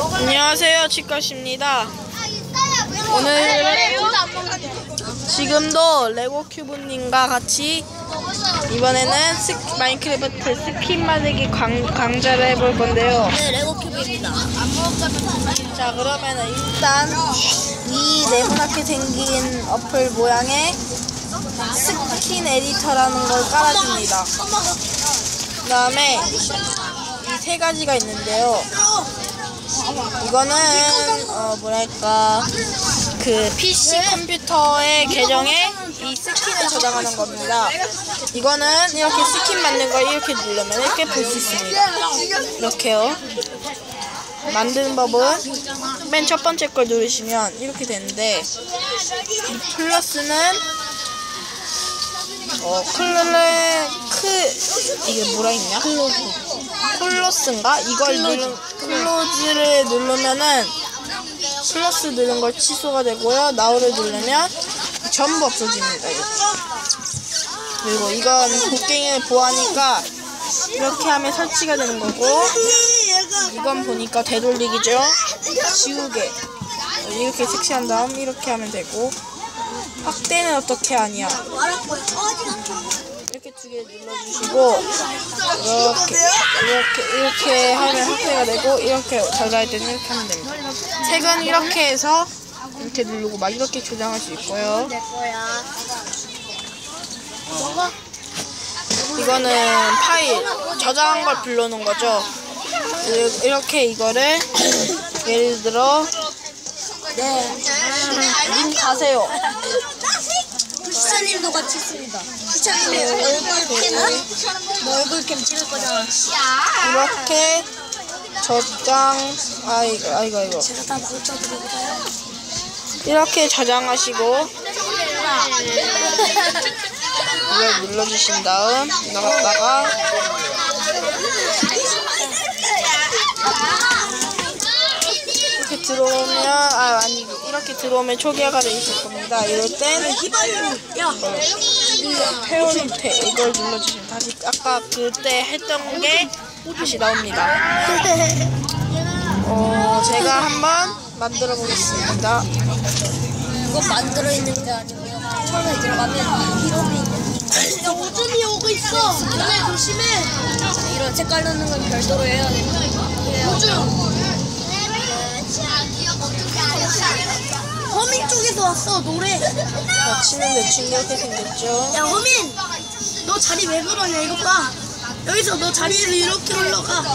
안녕하세요 치카시입니다. 오늘 지금도 레고 큐브님과 같이 이번에는 스, 마인크래프트 스킨 만들기 강, 강좌를 해볼 건데요. 네, 레고 큐브입니다. 자 그러면은 일단 이 네모나게 생긴 어플 모양의 스킨 에디터라는 걸 깔아줍니다. 그 다음에 이 세 가지가 있는데요 이거는 어 뭐랄까 그 PC 컴퓨터의 계정에 이 스킨을 저장하는 겁니다. 이거는 이렇게 스킨 만든 걸 이렇게 누르면 이렇게 볼 수 있습니다. 이렇게요. 만드는 법은 맨 첫 번째 걸 누르시면 이렇게 되는데 이 플러스는 어 클레 크 이게 뭐라 있냐? 클로스인가? 이걸 누르 클로즈를 누르면은 플러스 누른 걸 취소가 되고요. 나우를 누르면 전부 없어집니다. 이렇게. 그리고 이건 곡괭이를 보하니까 이렇게 하면 설치가 되는 거고 이건 보니까 되돌리기죠. 지우개 이렇게 색칠한 다음 이렇게 하면 되고 확대는 어떻게 하냐 이렇게 두 개 눌러주시고 이렇게 이렇게 이렇게 하면 확대가 되고 이렇게 전달할 때는 이렇게 하면 됩니다. 색은 이렇게 해서 이렇게 누르고 막 이렇게 조정할 수 있고요. 이거는 파일 저장한 걸 불러놓은 거죠. 이- 이렇게 이거를 예를 들어 네. 님 가세요. 부시사님도 같이 있습니다. 부시사님 얼굴 캠, 너 얼굴 캠 찍을 거잖아. 이렇게 저장 아 이거 아 이거 이거 제가 다 붙여드리고요. 이렇게 저장하시고 이걸 눌러주신 다음 나갔다가 이렇게 들어오면 아 아니 이렇게 들어오면 초기화가 돼 있을 겁니다. 이럴 땐 야, 페어리테 이걸 눌러주시면 다시 아까 그때 했던 게 다시 나옵니다. 어 제가 한번 만들어 보겠습니다. 이거 만들어 있는 게 아니고요. 처음에 들어가면 있는. 야, 오줌이 오고 있어. 너네 조심해. 자, 이런 색깔 넣는 건 별도로 해야 돼. 오줌. 허민 쪽에서 왔어 노래. 자, 치는데 징그럽게 생겼죠? 야 허민, 너 자리 왜 그러냐 이거 봐. 여기서 너 자리를 이렇게 올라가. 아,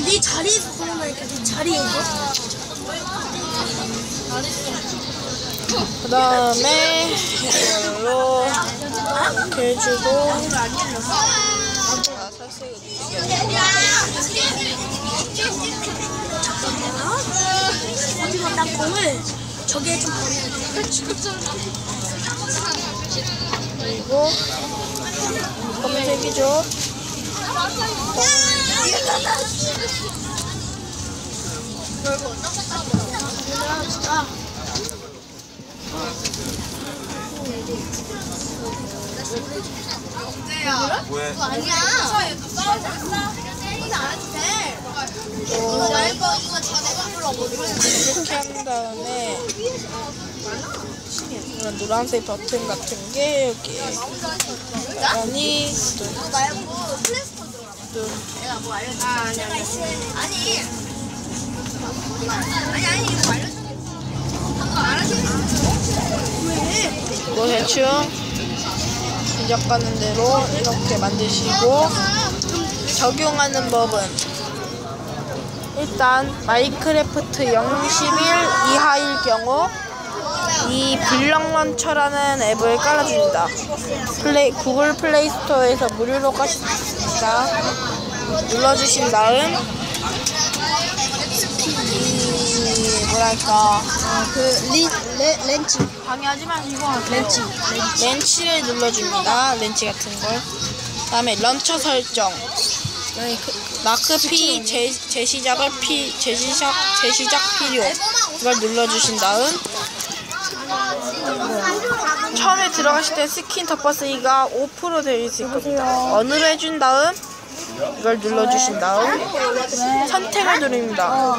네 자리에서 그러니까 네 자리에. 그 다음에 이걸로 해주고 아, 살색이 땅콩을 저기에 좀 버려야 돼. 그리고 검은색이죠? 이 렇게 한 다음에 이런 노란색 버튼 같은 게 여기 또뭐 대충 지적가는 대로 이렇게 만드시고 적용하는 법은 일단 마이크래프트 011 이하일 경우 이 블럭 런처라는 앱을 깔아줍니다. 플레이, 구글 플레이 스토어에서 무료로 있습니다. 눌러주신 다음 이 뭐랄까 그 리, 레, 렌치. 방해하지 마시고 렌치 렌치를 눌러줍니다. 렌치 같은 걸. 다음에 런처 설정. 여기 그, 마크 P 재, 재시작을 P 재시작 재시작 필요. 이걸 눌러주신 다음. 처음에 들어가실 때 스킨 덮어쓰기가 5% 되어 있을 겁니다. 언으로 해준 다음 이걸 눌러주신 다음. 선택을 누릅니다.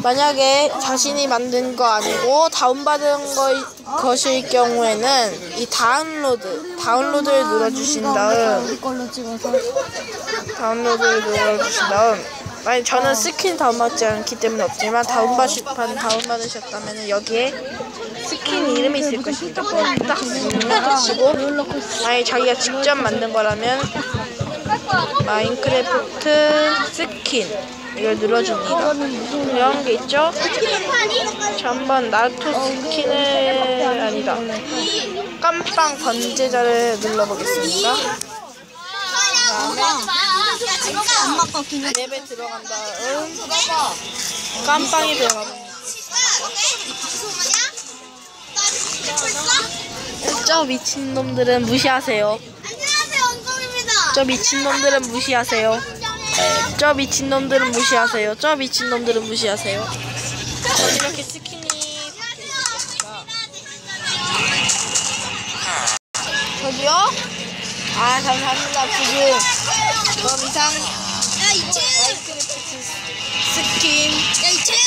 만약에 자신이 만든 거 아니고 다운받은 거, 것일 경우에는 이 다운로드, 다운로드를 눌러주신 다음 다운로드를 눌러주신 다음 만약 저는 스킨 다운받지 않기 때문에 없지만 다운받으, 다운받으셨다면 여기에 스킨 이름이 있을 것입니다. 딱 눌러주시고 만약 자기가 직접 만든 거라면 마인크래프트 스킨 이걸 눌러줍니다. 이런 게 있죠? 저 한번 나루토 스킨을 아니다. 깜빵 번제자를 눌러보겠습니다. 엄마 꺾이는 맵에 들어간 다음 깜빵이 들어갑니다. 저 미친놈들은 무시하세요. 저 미친놈들은 무시하세요. 저 미친놈들은 무시하세요. 저 미친놈들은 무시하세요. 자, 이렇게 스킨이 바뀌었습니다. 저기요? 아, 감사합니다. 지금 그럼 이상 야 이채은 마이크래프트 스킨 야 이채은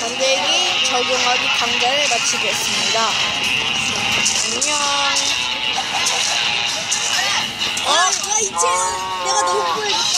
만들기 적용하기 강좌를 마치겠습니다. 안녕. 야 이채은 내가 너 홍보해줄게